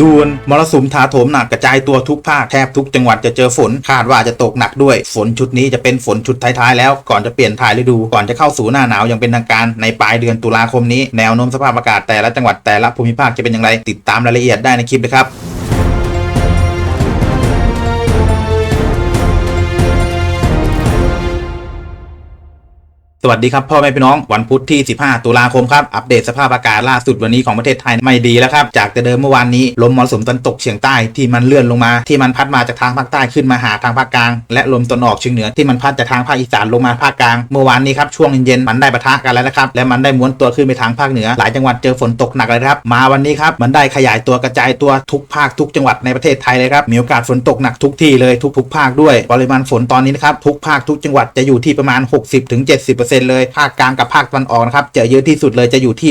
ด่วนมรสุมถาโถมหนักกระจายตัวทุกภาคแทบทุกจังหวัดจะเจอฝนคาดว่าจะตกหนักด้วย ฝนชุดนี้จะเป็นฝนชุดท้ายๆแล้วก่อนจะเปลี่ยนถ่ายฤดูก่อนจะเข้าสู่หน้าหนาวอย่างเป็นทางการในปลายเดือนตุลาคมนี้แนวโน้มสภาพอากาศแต่ละจังหวัดแต่ละภูมิภาคจะเป็นอย่างไรติดตามรายละเอียดได้ในคลิปนะครับ สวัสดีครับพ่อแม่พี่น้องวันพุธที่ 15 ตุลาคมครับ อัปเดตสภาพอากาศล่าสุดวันนี้ของประเทศไทยไม่ดีแล้วครับ จากแต่เดิมเมื่อวานนี้ลมมรสุมตะวันตกเฉียงใต้ที่มันเลื่อนลงมาที่มันพัดมาจากทางภาคใต้ขึ้นมาหาทางภาคกลาง และลมตะวันออกเฉียงเหนือที่มันพัดจากทางภาคอีสานลงมาภาคกลาง เมื่อวานนี้ครับช่วงเย็นๆมันได้ปะทะกันแล้วนะครับและมันได้ม้วนตัวขึ้นไปทางภาคเหนือ หลายจังหวัดเจอฝนตกหนักเลยครับมาวันนี้ครับมันได้ขยายตัวกระจายตัวทุกภาคทุกจังหวัดในประเทศไทยเลยครับมีโอกาสฝนตกหนักทุกที่เลยทุกๆภาคด้วยปริมาณฝนตอนนี้นะครับทุกภาคทุกจังหวัดจะอยู่ที่ประมาณ 60-70%เลย ภาคกลางกับภาคตะวันออกนะครับจะเยอะที่สุดเลยจะอยู่ที่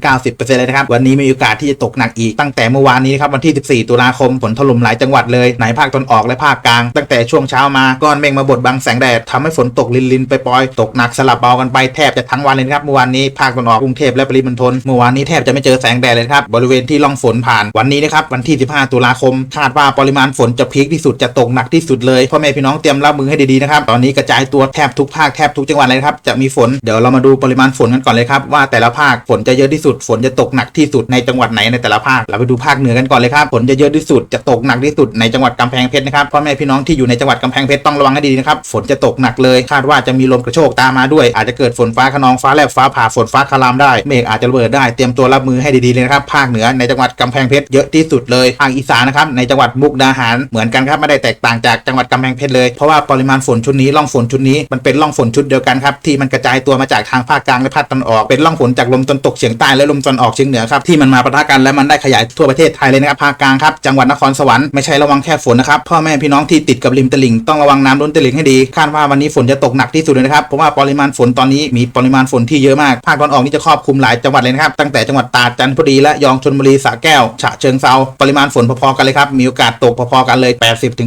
80-90%เลยนะครับ วันนี้มีโอกาสที่จะตกหนักอีกตั้งแต่เมื่อวานนี้ครับวันที่ 14 ตุลาคมฝนถล่มหลายจังหวัดเลยในภาคตะวันออกและภาคกลาง ตั้งแต่ช่วงเช้ามาก้อนเมฆมาบดบังแสงแดดทำให้ฝนตกลินลินไปปล่อยตกหนักสลับเบากันไปแทบจะทั้งวันเลยนะครับเมื่อวานนี้ภาคตะวันออกกรุงเทพและปริมณฑลเมื่อวานนี้แทบจะไม่เจอแสงแดดเลยครับบริเวณที่ล่องฝนผ่านวันนี้นะครับวันที่ 15 ตุลาคม คาดว่าปริมาณฝนจะพีคที่สุดจะตกหนักที่สุดเลยพ่อแม่พี่น้องเตรียมรับมือให้ดีๆนะครับตอนนี้กระจายตัวแทบทุกภาคแทบทุกจังหวัดเลยครับจะมีฝนเดี๋ยวเรามาดูปริมาณฝนกันก่อนเลยครับว่าแต่ละภาคฝนจะเยอะที่สุดฝนจะตกหนักที่สุดในจังหวัดไหนในแต่ละภาคเราไปดูภาคเหนือกันก่อนเลยครับฝนจะเยอะที่สุดจะตกหนักที่สุดในจังหวัดกำแพงเพชรนะครับพ่อแม่พี่น้องที่อยู่ในจังหวัดกำแพงเพชรต้องระวังให้ดีนะครับฝนจะตกหนักเลย คาดว่าจะมีลมกระโชกตามมาด้วย อาจจะเกิดฝนฟ้าขนองฟ้าแลบฟ้าผ่าฝนฟ้าคารามได้เมฆอาจจะระเบิดได้เตรียมตัวรับมือให้ดีๆเลยนะครับภาคเหนือในจังหวัดกำแพงเพชรเยอะที่สุดเลยภาคอีสานนะครับในจังหวัดมุกดาหารเหมือนกันครับไม่ได้แตกต่างจากจังหวัดกำแพงเพชรเลยเพราะว่าปริมาณฝนชุดนี้ร่องฝนชุดนี้มันเป็นร่องฝนชุดเดียวกันครับที่มันกระจายตัวมาจากทางภาคกลางและภาคตะวันออก เป็นร่องฝนจากลมตะวันตกเฉียงใต้และลมตะวันออกเฉียงเหนือครับที่มันมาปะทะกันและมันได้ขยายทั่วประเทศไทยเลยนะครับภาคกลางครับจังหวัดนครสวรรค์ไม่ใช่ระวังแค่ฝนนะครับพ่อแม่พี่น้องที่ติดกับริมตลิ่งต้องระวังน้ำล้นตลิ่งให้ดีคาดว่าวันนี้ฝนจะตกหนักที่สุดเลยนะครับเพราะว่าปริมาณฝนตอนนี้มีปริมาณฝนที่เยอะมากภาคตะวันออกนี่จะครอบคลุมหลายจังหวัดเลยนะครับตั้งแต่จังหวัดตราดจันทบุรีและยองชลบุรีสระแก้ว ฉะเชิงเซาปริมาณฝนพอๆกันเลยครับมีโอกาสตกพอๆกันเลย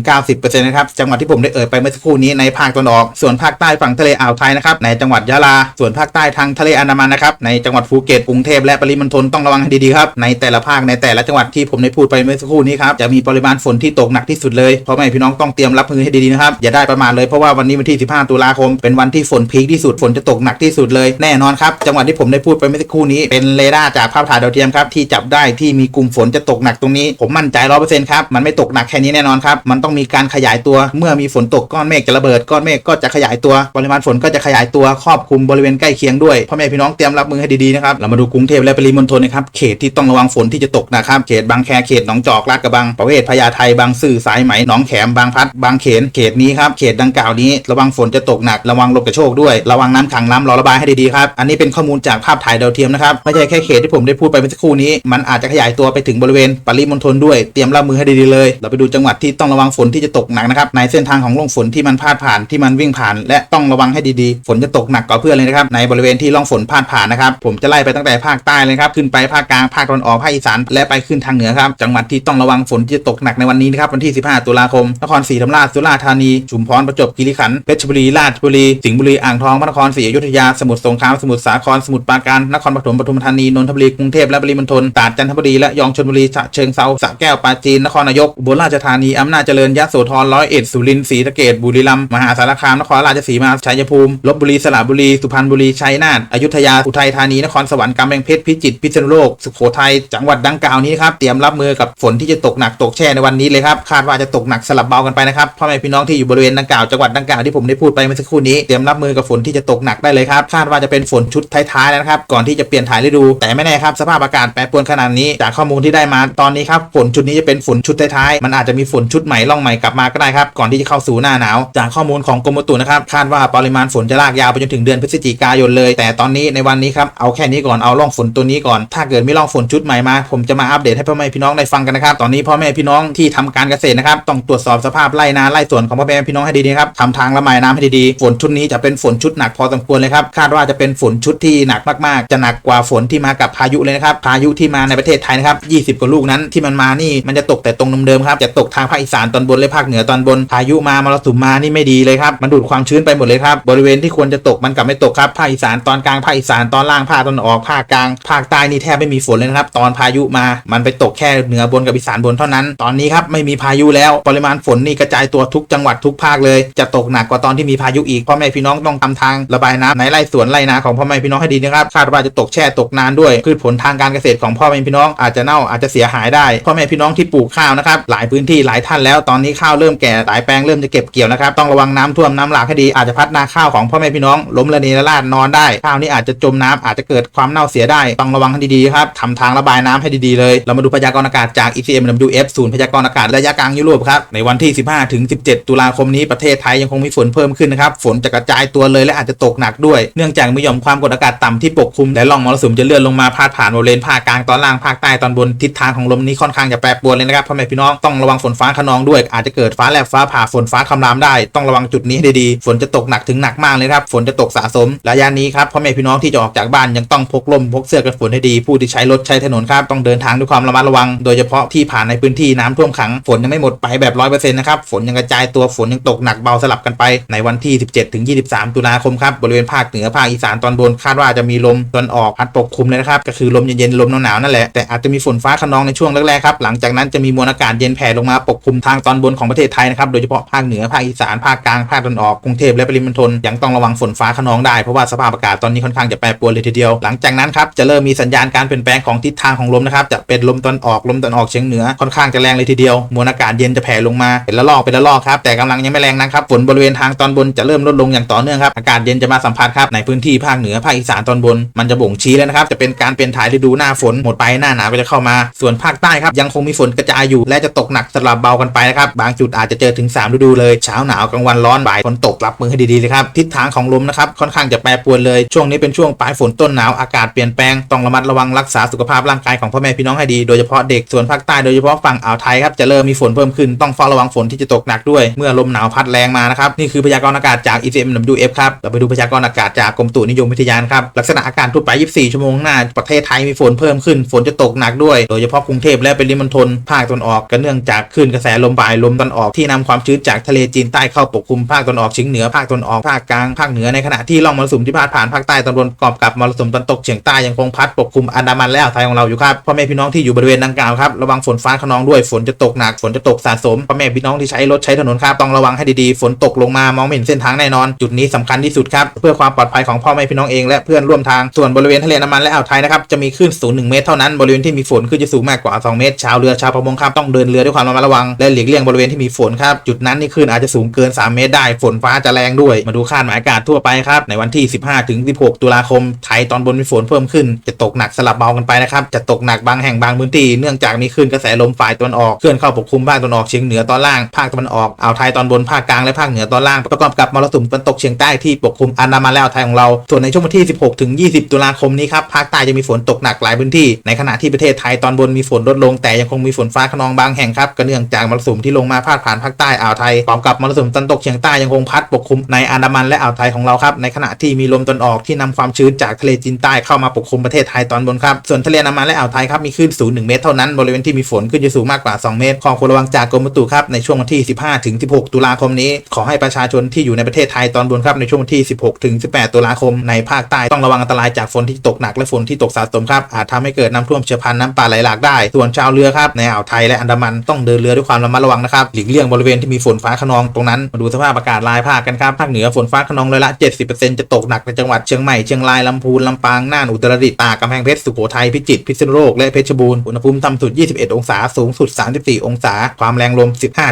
80-90%นะครับจังหวัดที่ผมได้เอ่ยไปเมื่อสักครู่นี้ในภาคตะวันออกส่วนภาคใต้ฝั่งทะเลอ่าวไทยนะครับในจังหวัดยะลา ส่วนภาคใต้ทางทะเลอันดามันนะครับในจังหวัดภูเก็ตกรุงเทพและปริมณฑลต้องระวังให้ดีๆครับในแต่ละภาคในแต่ละจังหวัดที่ผมได้พูดไปเมื่อสักครู่นี้ครับจะมีปริมาณฝนที่ตกหนักที่สุดเลยเพราะไม่พี่น้องต้องเตรียมรับมือให้ดีๆนะครับอย่าได้ประมาทเลยเพราะว่าวันนี้วันที่ 15 ตุลาคม เป็นวันที่ฝนพีคที่สุดฝนจะตกหนักที่สุดเลยแน่นอนครับจังหวัดที่ผมได้พูดไปเมื่อสักครู่นี้เป็นเรดาร์จากภาพถ่ายดาวเทียมครับที่จับได้ที่มีกลุ่มฝนจะตกหนักตรงนี้ ผมมั่นใจร้อเปอร์เซ็นต์ครับมันไม่ตกหนักแค่นี้แน่นอนครับมันต้องมีการขยายตัวเมื่อมีฝนตกก้อนเมฆจะระเบิดก้อนเมฆก็จะขยายตัว ปริมาณฝนก็จะขยายตัวครอบคลุมบริเวณใกล้เคียงด้วยพ่อแม่พี่น้องเตรียมรับมือให้ดีๆนะครับเรามาดูกรุงเทพและปริมณฑลนะครับเขตที่ต้องระวังฝนที่จะตกนะครับเขตบางแคเขตหนองจอกลาดกระบังประเวศพญาไทบางซื่อสายไหมหนองแขมบางพัดบางเขนเขตนี้ครับเขตดังกล่าวนี้ระวังฝนจะตกหนักระวังลมกระโชกด้วยระวังน้ำขังน้ำรอระบายให้ดีๆครับอันนี้เป็นข้อมูลจากภาพถ่ายดาวเทียมนะครับไม่ใช่แค่เขตที่ผมได้พูดไปเมื่อสักครู่นี้ มันอาจจะขยายตัวไปถึงบริเวณปริมณฑลด้วยเตรียมรับมือให้ดีๆเลย เราไปดูจังหวัดที่ต้องระวังฝนที่จะตกหนักนะครับในเส้นทางของร่องฝนที่มันพาดผ่านที่มันวิ่งผ่าน และต้องระวังให้ดีๆ ฝนจะตกกหนักกว่าเพื่อนเลยนะครับในบริเวณที่ร่องฝนพาดผ่านนะครับผมจะไล่ไปตั้งแต่ภาคใต้เลยครับขึ้นไปภาคกลางภาคตะวันออกภาคอีสานและไปขึ้นทางเหนือครับจังหวัดที่ต้องระวังฝนที่จะตกหนักในวันนี้นะครับวันที่ 15 ตุลาคมนครศรีธรรมราชสุราษฎร์ธานีชุมพรประจวบคีรีขันธ์เพชรบุรีราชบุรีสิงห์บุรีอ่างทองพระนครศรีอยุธยาสมุทรสงครามสมุทรสาครสมุทรปราการนครปฐมปทุมธานีนนทบุรีกรุงเทพและปริมณฑลตราดจันทบุรีและยองชลบุรีฉะเชิงเซาสระแก้วปราจีนนครนายกอุบลราชธานีอำนาจเจริญยะโสธรร้อยเอ็ดสุรินทร์ศรีสะเกษบุรีรัมย์มหาสารคามนครราชสีมาชัยภูมิลบบุรีสระบุรี สุพรรณบุรี ชัยนาท อยุธยา อุทัยธานี นครสวรรค์ กำแพงเพชร พิจิตร พิษณุโลก สุโขทัย จังหวัดดังกล่าวนี้ครับ เตรียมรับมือกับฝนที่จะตกหนักตกแช่ในวันนี้เลยครับ คาดว่าจะตกหนักสลับเบากันไปนะครับ พ่อแม่พี่น้องที่อยู่บริเวณดังกล่าว จังหวัดดังกล่าวที่ผมได้พูดไปเมื่อสักครู่นี้ เตรียมรับมือกับฝนที่จะตกหนักได้เลยครับ คาดว่าจะเป็นฝนชุดท้ายๆแล้วนะครับ ก่อนที่จะเปลี่ยนถ่ายฤดู แต่ไม่แน่ครับ สภาพอากาศแปรปรวนขนาดนี้ จากข้อมูลที่ได้มาตอนนี้ครับ ฝนชุดนี้จะเป็นฝนชุดท้ายๆ มันอาจจะมีฝนชุดใหม่ล่องใหม่กลับมาก็ได้ครับ ก่อนที่จะเข้าสู่หน้าหนาว จากข้อมูลของกรมอุตุนะครับ คาดว่าปริมาณฝนจะลากยาวไปจนถึงเดือนพฤศจิกายนเลย แต่ตอนนี้ในวันนี้ครับเอาแค่นี้ก่อนเอาร่องฝนตัวนี้ก่อน ถ้าเกิดไม่ร่องฝนชุดใหม่มา ผมจะมาอัปเดตให้พ่อแม่พี่น้องได้ฟังกันนะครับ ตอนนี้พ่อแม่พี่น้องที่ทำการเกษตรนะครับต้องตรวจสอบสภาพไร่นาไร่สวนของพ่อแม่พี่น้องให้ดีๆครับทำทางระบายน้ำให้ดีๆฝนชุดนี้จะเป็นฝนชุดหนักพอสมควรเลยครับคาดว่าจะเป็นฝนชุดที่หนักมากๆ จะหนักกว่าฝนที่มากับพายุเลยนะครับพายุที่มาในประเทศไทยนะครับ20กว่าลูกนั้นที่มันมานี่มันจะตกแต่ตรงเดิมๆครับจะตกทางภาคอีสานตอนบนและภาคเหนือตอนบนพายุมามรสุมมานี่ไม่ดีเลยครับมันดูดความชื้นไปหมดเลยครับบริเวณที่ควรจะตกมันกลับไม่ตกครับภาคอีสานตอนกลางภาคอีสานตอนล่างภาคตะวันออกภาคกลางภาคใต้นี่แทบไม่มีฝนเลยนะครับ ตอนพายุมามันไปตกแค่เหนือบนกับอีสานบนเท่านั้น ตอนนี้ครับไม่มีพายุแล้วปริมาณฝนนี่กระจายตัวทุกจังหวัดทุกภาคเลย จะตกหนักกว่าตอนที่มีพายุอีกพ่อแม่พี่น้องต้องทำทางระบายน้ำในไร่สวนไร่นาของพ่อแม่พี่น้องให้ดีนะครับคาดว่าจะตกแช่ตกนานด้วยพืชผลทางการเกษตรของพ่อแม่พี่น้องอาจจะเน่าอาจจะเสียหายได้พ่อแม่พี่น้องที่ปลูกข้าวนะครับหลายพื้นที่หลายท่านแล้วตอนนี้ข้าวเริ่มแก่หลายแปลงเริ่มจะเก็บเกี่ยวนะครับต้องระวังน้ำท่วมน้ำหลากให้ดีอาจจะพัดนาข้าวของพ่อแม่พี่น้องล้มระเนระนาดนอนได้ข้าวนี่อาจจะจมน้ำอาจจะเกิดความเน่าเสียได้ต้องระวังให้ดีๆครับทำทางระบายน้ำให้ดีๆเลย เรามาดูพยากรณ์อากาศจาก ECMWF ศูนย์พยากรณ์อากาศระยะกลางยุโรปครับในวันที่ 15ถึง17 ตุลาคมนี้ประเทศไทยยังคงมีฝนเพิ่มขึ้นนะครับฝนจะกระจายตัวเลยและอาจจะตกหนักด้วยเนื่องจากมีหย่อมความกดอากาศต่ำที่ปกคลุมและร่องมรสุมจะเลื่อนลงมาพาดผ่านบริเวณภาคกลางตอนล่างภาคใต้ตอนบนทิศทางของลมนี้ค่อนข้างจะแปรปรวนเลยนะครับพ่อแม่พี่น้องต้องระวังฝนฟ้าขนองด้วย อาจจะเกิดฟ้าแลบฟ้าผ่าฝนฟ้าคำรามได้ ต้องระวังจุดนี้ให้ดีๆฝนจะตกหนักถึงหนักมากเลยครับฝนจะตกสะสมระยะนี้ครับพ่อแม่พี่น้องที่จะออกจากบ้านยังต้องพกร่มพกเสื้อกันฝนให้ดี ผู้ที่ใช้รถใช้ถนนครับต้องเดินทางด้วยความระมัดระวัง โดยเฉพาะที่ผ่านในพื้นที่น้ำท่วมขังฝนยังไม่หมดไปแบบร้อยเปอร์เซ็นต์นะครับฝนยังกระจายตัวฝนยังตกหนักเบาสลับกันไปในวันที่ 17ถึง23 ตุลาคมครับบริเวณภาคเหนือภาคอีสานตอนบนคาดว่าจะมีลมตอนออกพัดปกคลุมเลยนะครับก็คือลมเย็นๆลมหนาวๆนั่นแหละแต่อาจจะมีฝนฟ้าขนองในช่วงแรกๆครับหลังจากนั้นจะมีมวลอากาศเย็นแผ่ลงมาปกคลุมทางตอนบนของประเทศไทยนะครับโดยเฉพาะภาคเหนือภาคอีสานภาคกลางภาคตะวันออกกรุงเทพและปริมณฑลยังต้องระวังฝนฟ้าขนองได้ เพราะว่าสภาพอากาศตอนนี้ค่อนข้างจะแปรปรวนเลยทีเดียว หลังจากนั้นครับจะเริ่มมีสัญญาณการเปลี่ยนแปลงของทิศทางของลมนะครับจะเป็นลมตะวันออกลมตะวันออกเฉียงเหนือค่อนข้างจะแรงเลยทีเดียวมวลอากาศเย็นจะแผ่ลงมาเป็นละลอกเป็นละลอกครับแต่กำลังยังไม่แรงนะครับฝนบริเวณทางตอนบนจะเริ่มลดลงอย่างต่อเนื่องครับอากาศเย็นจะมาสัมผัสครับในพื้นที่ภาคเหนือภาคอีสานตอนบน มันจะบ่งชี้แล้วนะครับจะเป็นการเปลี่ยนถ่ายฤดูหน้าฝนหมดไปหน้าหนาวก็จะเข้ามา ส่วนภาคใต้ครับยังคงมีฝนกระจายอยู่ และจะตกหนักสลับเบากันไปนะครับบางจุดอาจจะเจอถึง3ฤดูเลยเช้าหนาวกลางวันร้อนบ่ายฝนตกรับมือให้ดีๆเลยครับทิศทางของลมนะครับค่อนข้างจะแปรปรวนเลยช่วงนี้เป็นช่วงปลายฝนต้นหนาวอากาศเปลี่ยนแปลงต้องระมัดระวังรักษาสุขภาพร่างกายของพ่อแม่พี่น้องให้ดีโดยเฉพาะเด็กส่วนภาคใต้โดยเฉพาะฝั่งอ่าวไทยครับจะเริ่มมีฝนเพิ่มขึ้นต้องเฝ้าระวังฝนที่จะตกหนักด้วยเมื่อลมหนาวพัดแรงมานะครับนี่คือพยากรณ์อากาศจาก ECMWF ครับเราไปดูพยากรณ์อากาศจากกรมตุนิยมวิทยาครับลักษณะอากาศทั่วไป 24 ชั่วโมงหน้าประเทศไทยมีฝนเพิ่มขึ้นฝนจะตกหนักด้วย โดยเฉพาะกรุงเทพและปริมณฑลภาคตะวันออกก็เนื่องจากคลื่นกระแสลมบ่ายลมตะวันออกที่นำความชื้นจากทะเลจีนใต้เข้าปกคลุมภาคตะวันออกเฉียงเหนือภาคตะวันออกภาคกลางภาคเหนือในขณะที่ร่องมรสุมที่พาดผ่านภาคใต้ตอนบนประกอบกับมรสุมตะวันตกเฉียงใต้ยังคงพัดปกคลุมอันดามันและอ่าวไทยของเราอยู่ครับพ่อแม่พี่น้องที่อยู่บริเวณดังกล่าวครับระวังฝนฟ้าขนองด้วยฝนจะตกหนักฝนจะตกสะสมพ่อแม่พี่น้องที่ใช้รถใช้ถนนครับต้องระวังให้ดีๆฝนตกลงมามองไม่เห็นเส้นทางแน่นอน จุดนี้สำคัญที่สุดครับเพื่อความปลอดภัยของพ่อแม่พี่น้องเองและเพื่อนร่วมทางส่วนบริเวณทะเลน้ำมันและอ่าวไทยนะครับจะมีคลื่นสูง1เมตรเท่านั้นบริเวณที่มีฝนคลื่นจะสูงมากกว่า 2 เมตร ชาวเรือชาวประมงครับต้องเดินเรือด้วยความระมัดระวังและหลีกเลี่ยงบริเวณที่มีฝนครับจุดนั้นนี่คลื่นอาจจะสูงเกิน 3 เมตรได้ฝนฟ้าจะแรงด้วยมาดูคาดหมายอากาศทั่วไปครับ ในวันที่ 15ถึง16 ตุลาคม ไทยตอนบนมีฝนเพิ่มขึ้น จะตกหนักสลับเบากันไปนะครับ จะตกหนักบางแห่งบางพื้นที่ เนื่องจากมีคลื่นกระแสลมฝ่ายตะวันออก เคลื่อนเข้าปกคลุมภาคตะวันออกเฉียงเหนือตอนล่าง ภาคตะวันออก อ่าวไทยตอนบน ภาคกลาง และภาคเหนือตอนล่าง ประกอบกับมรสุมตะวันตกเฉียงใต้ที่ปกคลุมอันดามันและอ่าวไทยของเรา ส่วนในช่วงวันที่ 16ถึง20 ตุลาคมนี้ครับ ภาคใต้จะมีฝนตกหนักหลายพื้นที่ ในขณะที่ประเทศไทยตอนบนมีฝนลดลง แต่ยังคงมีฝนฟ้าขนองบางแห่งครับก็เนื่องจากมรสุมที่ลงมาพาดผ่านภาคใต้อ่าวไทยพร้อมกับมรสุมตะวันตกเฉียงใต้ยังคงพัดปกคลุมในอันดามันและอ่าวไทยของเราครับในขณะที่มีลมตะวันออกที่นำความชื้นจากทะเลจีนใต้เข้ามาปกคลุมประเทศไทยตอนบนครับส่วนทะเลอันดามันและอ่าวไทยครับมีคลื่นสูง1เมตรเท่านั้นบริเวณที่มีฝนขึ้นจะสูงมากกว่า 2 เมตรขอควรระวังจากกรมอุตุครับในช่วงวันที่ 15ถึง16 ตุลาคมนี้ ขอให้ประชาชนที่อยู่ในประเทศไทยตอนบนครับในช่วงวันที่ 16ถึง18 ตุลาคมในภาคใต้ต้องระวังอันตรายจากฝนที่ตกหนักและฝนที่ตกสะสมครับอาจทำให้เกิดน้ำท่วมเชื้อพันน้ำป่าไหลหลากได้ ส่วนชาวเรือครับในอ่าวไทยและอันดามันต้องเดินเรือด้วยความระมัดระวังนะครับหลีกเลี่ยงบริเวณที่มีฝนฟ้าขนองตรงนั้นมาดูสภาพอากาศรายภาคกันครับภาคเหนือฝนฟ้าขนองร้อยละ70%จะตกหนักในจังหวัดเชียงใหม่ เชียงราย ลำพูน ลำปาง น่าน อุตรดิตถ์ ตาก กำแพงเพชร สุโขทัย พิจิตร พิษณุโลก และเพชรบูรณ์ อุณหภูมิต่ำสุด 21 องศา สูงสุด 34 องศา ความแรงลม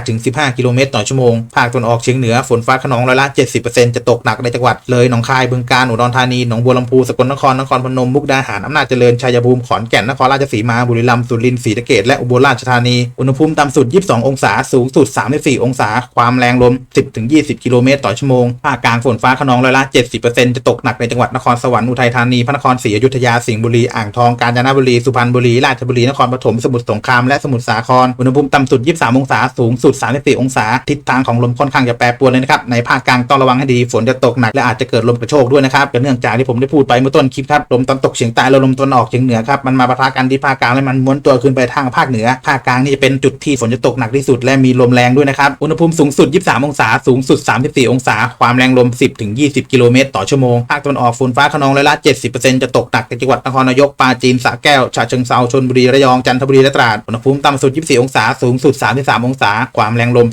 15-15 กิโลเมตรต่อชั่วโมง ภาคตะวันออกเฉียงเหนือ ฝนฟ้าขนองร้อยละ 70%จะตกหนักในจังหวัด เลย หนองคาย บึงกาฬ อุดรธานี หนองบัวลำพู สกลนคร นครพนม มุกดาหาร อำนาจเจริญ ชัยภูมิ ขอนแก่น นครราชสีมา บุรีรัมย์ สุรินทร์ศรีสะเกษและอุบลราชธานี อุณหภูมิต่ำสุด 22 องศา สูงสุด 34 องศา ความแรงลม 10-20 กิโลเมตรต่อชั่วโมง ภาคกลางฝนฟ้าขนองร้อยละ70%จะตกหนักในจังหวัดนครสวรรค์อุทัยธานีพระนครศรีอยุธยาสิงห์บุรีอ่างทองกาญจนบุรีสุพรรณบุรีราชบุรีนครปฐมสมุทรสงครามและสมุทรสาครอุณหภูมิต่ำสุด 23 องศาสูงสุด 34 องศา ทิศทางของลมค่อนข้างจะแปรปรวนเลยนะครับในภาคกลางต้องระวังให้ดีฝนจะตกหนักและอาจจะเกิดลมกระโชกด้วยนะครับก็เนื่องจากที่ผมได้พูดไปเมื่อต้นคลิปครับลมตะวันตกเฉียงใต้และลมตะวันออกเฉียงเหนือครับมันมาปะทะกันที่ภาคกลางและมันม้วนตัวขึ้นไปทางภาคเหนือภาคกลางนี่จะเป็นจุดที่ฝนจะตกหนักที่สุดและมีลมแรงด้วยนะครับอุณหภูมิสูงสุด 23 องศาสูงสุด 34 องศา ความแรงลม 10ถึง20 กิโลเมตรต่อชั่วโมง ภาคตะวันออกฝนฟ้าขนองร้อยละ 70%จะตกหนักในจังหวัดนครนายกปราจีนสระแก้วฉะเชิงเทราชลบุรีระยองจันทบุรีและตราดอุณหภูมิต่ำสุด 24 องศาสูงสุด 33 องศา ความแรงลม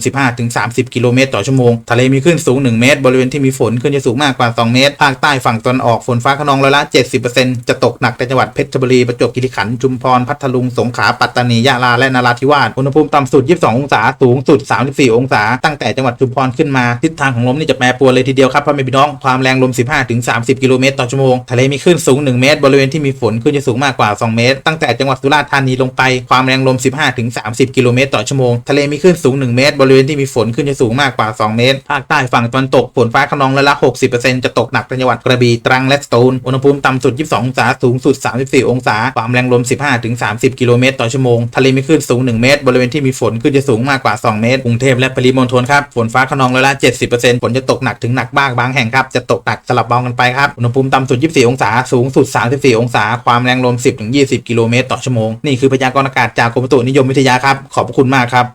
15-30 กิโลเมตรต่อชั่วโมงทะเลมีคลื่นสูง 1 เมตร บริเวณที่มีฝนคลื่นจะสูงมากกว่า 2 เมตร ภาคใต้ฝั่งตะวันออกฝนฟ้าขนองร้อยละ 70%จะตกหนักในจังหวัดเพชรบุรีประจวบคีรีขันธ์ชุมพรพัทลุงสงขลาปัตตานียะลาและนราธิวาสอุณหภูมิต่ำสุด 22 องศาสูงสุด 34 องศา ตั้งแต่จังหวัดชุมพรขึ้นมาทิศทางของลมนี่จะแปรปรวนเลยทีเดียวครับพ่อแม่พี่น้อง้องความแรงลม 15-30 กิโลเมตรต่อชั่วโมงทะเลมีคลื่นสูง 1 เมตร บริเวณที่มีฝนคลื่นจะสูงมากกว่า 2 เมตร ตั้งแต่จังหวัดสุราษฎร์ธานีลงไปความแรงลม 15-30 กิโลเมตรต่อชั่วโมงทะเลมีคลื่นสูง 1 เมตร บริเวณที่มีฝนคลื่นจะสูงมากกว่า 2 เมตรภาคใต้ฝั่งตะวันตกฝนฟ้าขนองร้อยละ 60%จะตกหนักในจังหวัดกระบี่ตรังและสตูลอุณหภูมิต่ำสุด 22 องศาสูงสุด 34 องศาความแรงลม 15-30 กิโลเมตรต่อชั่วโมงทะเลมีคลื่นสูง 1 เมตร บริเวณที่มีฝนคลื่นจะสูงมากกว่า 2 เมตรกรุงเทพและปริมณฑลครับฝนฟ้าขนองร้อยละ70%ฝนจะตกหนักถึงหนักบ้างบางแห่งครับจะตกหนักสลับเบากันไปครับอุณหภูมิต่ำสุด 24 องศาสูงสุด 34 องศา ความแรงลม 10-20 กิโลเมตรต่อชั่วโมง นี่คือพยากรณ์อากาศจากกรมอุตุนิยมวิทยาครับ ขอบคุณมากครับ